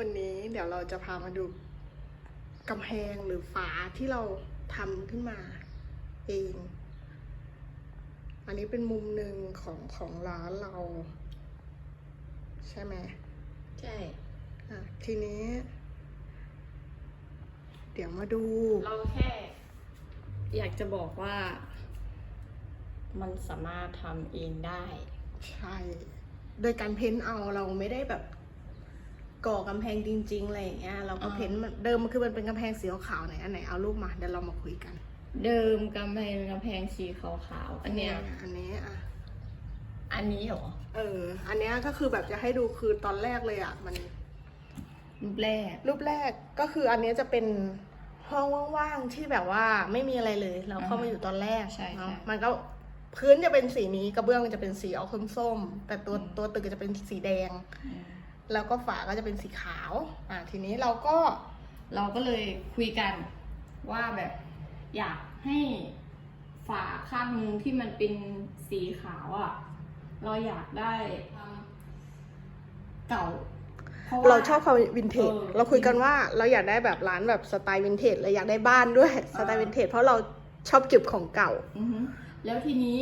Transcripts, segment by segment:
วันนี้เดี๋ยวเราจะพามาดูกำแพงหรือฝาที่เราทำขึ้นมาเอง อันนี้เป็นมุมหนึ่งของของร้านเรา ใช่ไหมใช่อะทีนี้ เดี๋ยวมาดู เราแค่ อยากจะบอกว่า มันสามารถทำเองได้ ใช่ โดยการเพ้นท์เอาเราไม่ได้แบบ ก่อกำแพงจริงๆอะไรอย่างเงี้ยเราก็อ่าเพ้นท์มันเดิมมันคือมันเป็นกำแพงสีขาวๆไหนอันไหนเอารูปมาเดี๋ยวเรามาคุยกันเดิมกำแพงกำแพงสีขาวๆอันเนี้ยอันนี้อะอันนี้เหรอเออ อันเนี้ยก็คือแบบจะให้ดูคือตอนแรกเลยอะมัน รูปแรก รูปแรกก็คืออันเนี้ยจะเป็นห้องว่างๆที่แบบว่าไม่มีอะไรเลย เราเข้ามาอยู่ตอนแรกใช่เนาะใช่ มันก็พื้นจะเป็นสีนี้กระเบื้องจะเป็นสีออกส้มๆแต่ตัวอืมตัวตึกจะเป็นสีแดง แล้วก็ฝาก็จะเป็นสีขาวอะทีนี้เราก็เราก็เลยคุยกันว่าแบบอยากให้ฝาข้างนึงที่มันเป็นสีขาวอะ่ะ เราอยากได้ทำเก่าพะว่เราชอบความวินเทจเออเราคุยกันว่าเราอยากได้แบบร้านแบบสไตล์วินเทจเลยอยากได้บ้านด้วยสไตล์วินเทจเพราะเราชอบเก็บของเก่าอือฮึแล้วทีนี้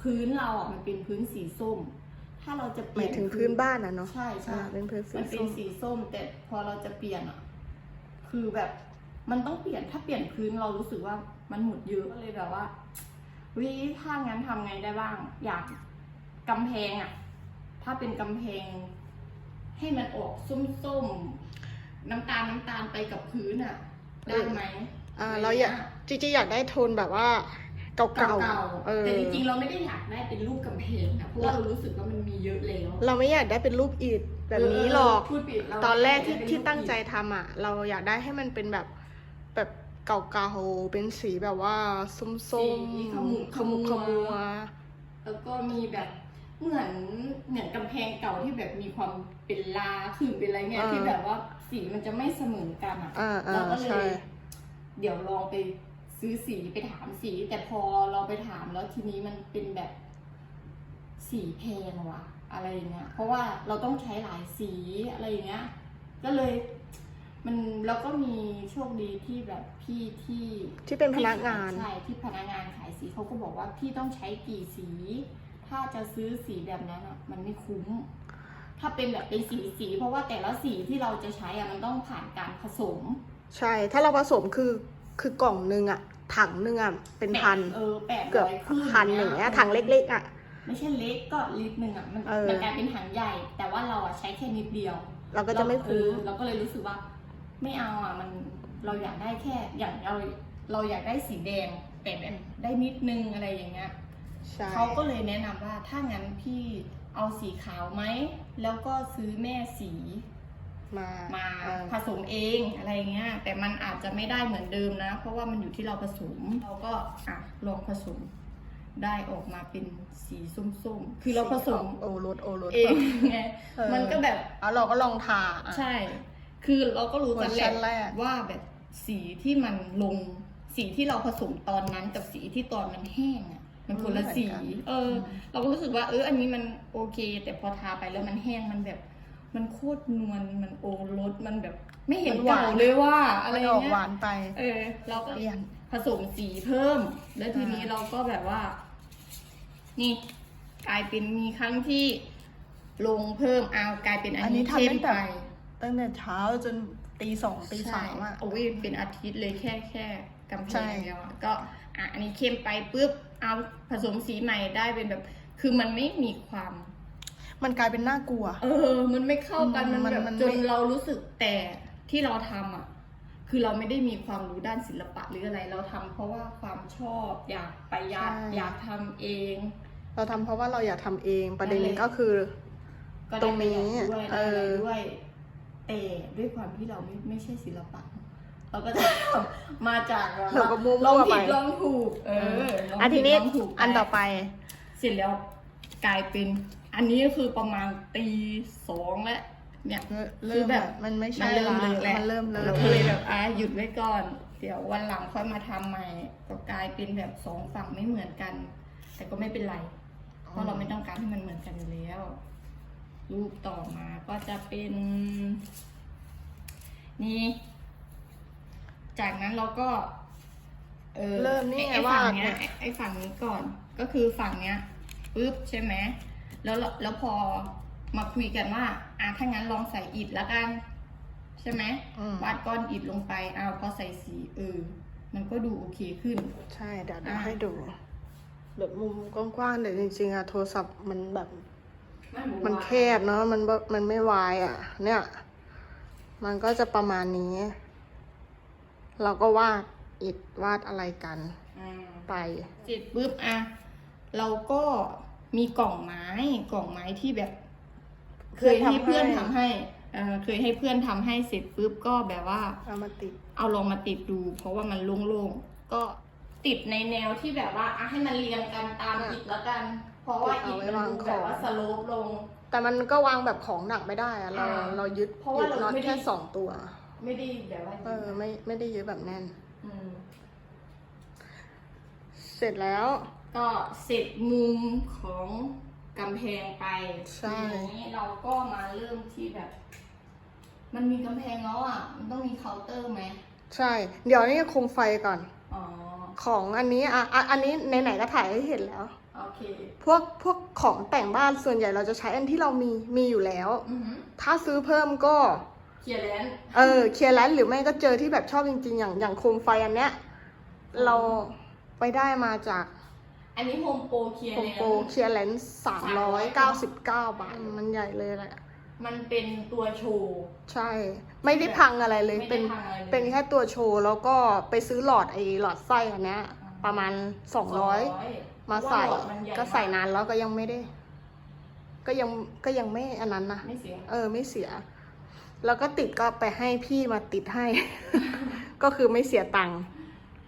พื้นเราอะมันเป็นพื้นสีส้ม ถ้าเราจะเปหลี่มายยนถึงพื้นบ้านนะเนาะใช่ใช่อ่าเป็นพื้นสีมันเป็ส้นมสีส้ม แต่พอเราจะเปลี่ยนอะ คือแบบมันต้องเปลี่ยนถ้าเปลี่ยนพื้นเรารู้สึกว่ามันหมดเยอะก็เลยแบบว่าวิถ้างั้นทำไงได้บ้าง อยากกำแพงอะ ถ้าเป็นกำแพง ให้มันออกส้มๆน้ำตาลน้ำตาลไปกับพื้นอะ ได้ไหมอ่าะไเราอยากจริงๆอยากได้โทนแบบว่า เก่าเก่าๆเอๆอแต่จริงๆเราไม่ได้อยากได้เป็นรูปกำแพงนะเพราะว่าเรารู้สึกว่ามันมีเยอะแล้ว เราไม่อยากได้เป็นรูปอิฐแบบนี้หรอกเพูดผิดเราตอนแรกที่ไม่ได้ที่เป็นรูปตั้งใจอิฐทำอะ เราอยากได้ให้มันเป็นแบบแบบเก่าๆเป็นสีแบบว่าส้มๆสีขมุกขมุกขมัวแล้วก็มีแบบเหมือนเหมือนกำแพงเก่าที่แบบมีความเป็นลาคือเป็นอะไรเนี่ยอ่าที่แบบว่าสีมันจะไม่เสมอกันอะอ่าอ่าเราก็เลใช่ ย เดี๋ยวลองไป ซื้อสีไปถามสี แต่พอเราไปถามแล้วทีนี้มันเป็นแบบสีแพงว่ะ อะไรอย่างเงี้ยเพราะว่าเราต้องใช้หลายสีอะไรอย่างเงี้ยก็เลยมันแล้วก็มีโชคดีที่แบบพี่ที่ที่เป็นพนักงานใช่ที่พนักงานขายสีเขาก็บอกว่าพี่ต้องใช้กี่สี ถ้าจะซื้อสีแบบนั้นอะ มันไม่คุ้ม ถ้าเป็นแบบเป็นสีสี เพราะว่าแต่ละสีที่เราจะใช้อะมันต้องผ่านการผสม ใช่ ถ้าเราผสมคือ คือกล่องหนึงอะถังหนึงอะเป็นพันเออแปดเกือบร้อยขึ้นพันอย่างเงี้ยถังเล็กๆอะไม่ใช่เล็กก็ลิตรหนึ่งอะมันเออมันกลายเป็นถังใหญ่ แต่ว่าเราอะใช้แค่นิดเดียว เราก็จะไม่คุ้มเออเราก็เลยรู้สึกว่า ไม่เอาอะมันเราอยากได้แค่อย่างเราเราอยากได้สีแดงแต่แบบได้นิดนึงอะไรอย่างเงี้ยใช่เขาก็เลยแนะนำว่าถ้างั้นพี่เอาสีขาวไหมแล้วก็ซื้อแม่สี มามาเออผสมเองอะไรเงี้ยแต่มันอาจจะไม่ได้เหมือนเดิมนะ เพราะว่ามันอยู่ที่เราผสม เราก็อะลองผสมได้ออกมาเป็นสีส้มๆ คือเราผสมโอรสโอรสเองไงเออมันก็แบบแล้วเราก็ลองทาอะใช่ คือเราก็รู้กันเวอร์ชันแหแรละกว่าแบบสีที่มันลง สีที่เราผสมตอนนั้นกับสีที่ตอนมันแห้งอะมันคนละสี เออ เราก็รู้สึกว่าเอออันนี้มันโอเค แต่พอทาไปแล้วมันแห้งมันแบบ มันโคตรนวลมันโอรสมันแบบ ไม่เห็นมันหวานเก่าเลยว่า อะไรมันออกเงี้หวายนไปเออ เราก็เปลี่ยน ผสมสีเพิ่ม แล้วทีนี้อ่า เราก็แบบว่า นี่ กลายเป็นมีครั้งที่ลงเพิ่มเอากลายเป็นอันนี้เข้มไปตั้งแต่เช้าจนตีสองตีสามอะ โอ้ยเป็นอาทิตย์เลยแค่แค่กำแพใช่งเดียวอะก็อะอันนี้เข้มไปปุ๊บเอาผสมสีใหม่ได้เป็นแบบ คือมันไม่มีความ มันกลายเป็นน่ากลัว เออ มันไม่เข้ากันอืมมันมันแบบมันจนไม่เรารู้สึกแต่ที่เราทำอะ คือเราไม่ได้มีความรู้ด้านศิลปะหรืออะไร เราทำเพราะว่าความชอบอยากประหยัดอยากทำเอง เราทำเพราะว่าเราอยากทำเองประเด็นนั่นแหละก็คือก็ตรได้งประนี้หยัดด้วยเอได้อะไรอด้วยแต่ด้วยความที่เราไม่ไม่ใช่ศิลปะเราก็จะมาจากแบบเราก็มั่วๆลองผิดไปลองถูก เออลงอันทีผิดนี้ลงถูกอันต่อไป เสร็จแล้วกลายเป็น อันนี้ก็คือประมาณตีสองแล้วเนี่ยเริ่มคือแบบมันไม่ใช่มันเริ่มละเลิกแล้วมันเริ่มเลิกเราก็เลยแบบอะหยุดไว้ก่อน เดี๋ยววันหลังค่อยมาทำใหม่ก็กลายเป็นแบบสองฝั่งไม่เหมือนกัน แต่ก็ไม่เป็นไร เพราะเราไม่ต้องการให้มันเหมือนกันอยู่แล้ว รูปต่อมาก็จะเป็น นี่ จากนั้นเราก็เออเริ่มนี่ไงอ้ฝั่งวาดเนี้ยเนี่ยไอ้ไอ้ฝั่งนี้ก่อน ก็คือฝั่งเนี้ยปึ๊บใช่ไหม แล้วเราแล้วพอมาคุยกันว่า อะถ้างั้นลองใส่อิฐแล้วกัน ใช่ไหมอืมวาดก้อนอิฐลงไปอ้าวพอใส่สีเออ มันก็ดูโอเคขึ้น ใช่เดี๋ยวเดี๋ยวอะให้ดู แบบมุมกว้างๆแต่จริงๆอะโทรศัพท์มันแบบ มันแคบเนาะมันแบบมันไม่วายอะเนี่ย มันก็จะประมาณนี้ เราก็วาดอิดวาดอะไรกันอ่าไปเสร็จปุ๊บอะเราก็ มีกล่องไม้กล่องไม้ที่แบบ เคยให้เพื่อนทำให้เออเคยให้เพื่อนทำให้เสร็จปุ๊บก็แบบว่าเอามาติด เอาลองมาติดดู เพราะว่ามันโล่งๆก็ติดในแนวที่แบบว่าอะให้มันเรียงกันตามอะอิฐแล้วกัน เพราะว่าอิฐเอาไว้มันวางดูแบบว่าของสโลปลง แต่มันก็วางแบบของหนักไม่ได้อะเราอ่าเรายึดเพราะว่ายึดเราน็อตไม่ได้แค่สองตัว ไม่ได้แบบว่าเออไม่ไม่ได้ยึดแบบแน่นอืมเสร็จแล้ว ก็เสร็จมุมของกำแพงไปใช่ ทีนี้เราก็มาเริ่มที่แบบ มันมีกำแพงแล้วอะ มันต้องมีเคาน์เตอร์ไหมใช่ เดี๋ยวนี้คุมไฟก่อน อ๋อ ของอันนี้อะอะอันนี้ไหนๆก็ถ่ายให้เห็นแล้ว โอเค พวกพวกของแต่งบ้านส่วนใหญ่เราจะใช้อันที่เรามีมีอยู่แล้ว อือหือถ้าซื้อเพิ่มก็ เคลียร์แลนด์เออเคลียร์แลนด์หรือไม่ก็เจอที่แบบชอบจริงๆ อย่างอย่างโคมไฟอันเนี้ย เราไปได้มาจาก อันนี้โฮมโปรเคลียร์โฮมแลนโปรด์เคลียร์แลนด์สามร้อยเก้าสิบเก้าบาท มันใหญ่เลยแหละ มันเป็นตัวโชว์ ใช่ ไม่ได้พังอะไรเลยไม่ได้เป็นพังอะไรเลยเป็นแค่ตัวโชว์ แล้วก็ไปซื้อหลอดไอหลอดไส้อันเนี้ยประมาณสองร้อย200มาใส่เพระว่หลอดมันญ่ก็ใส่มนานแล้วก็ยังไม่ได้ ก็ยัง ก็ยังไม่อันนั้นนะ ไม่เสีย เออ ไม่เสีย แล้วก็ติดก็ไปให้พี่มาติดให้ ก็คือไม่เสียตังค์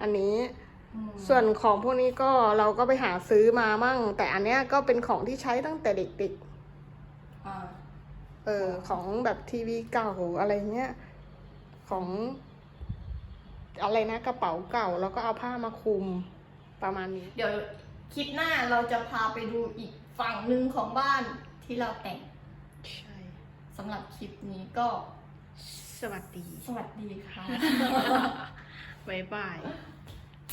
อันนี้อืม ส่วนของพวกนี้ก็เราก็ไปหาซื้อมามั่ง แต่อันเนี้ยก็เป็นของที่ใช้ตั้งแต่เด็กอ่าๆเออ ของแบบทีวีเก่าอะไรเงี้ย ของ อะไรนะกระเป๋าเก่า แล้วก็เอาผ้ามาคลุมประมาณนี้ เดี๋ยวคลิปหน้าเราจะพาไปดูอีกฝั่งหนึ่งของบ้านที่เราแต่งใช่สำหรับคลิปนี้ก็ สวัสดี สวัสดีค่ะบายบาย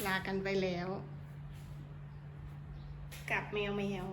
ลากันไปแล้ว กับแมวแมว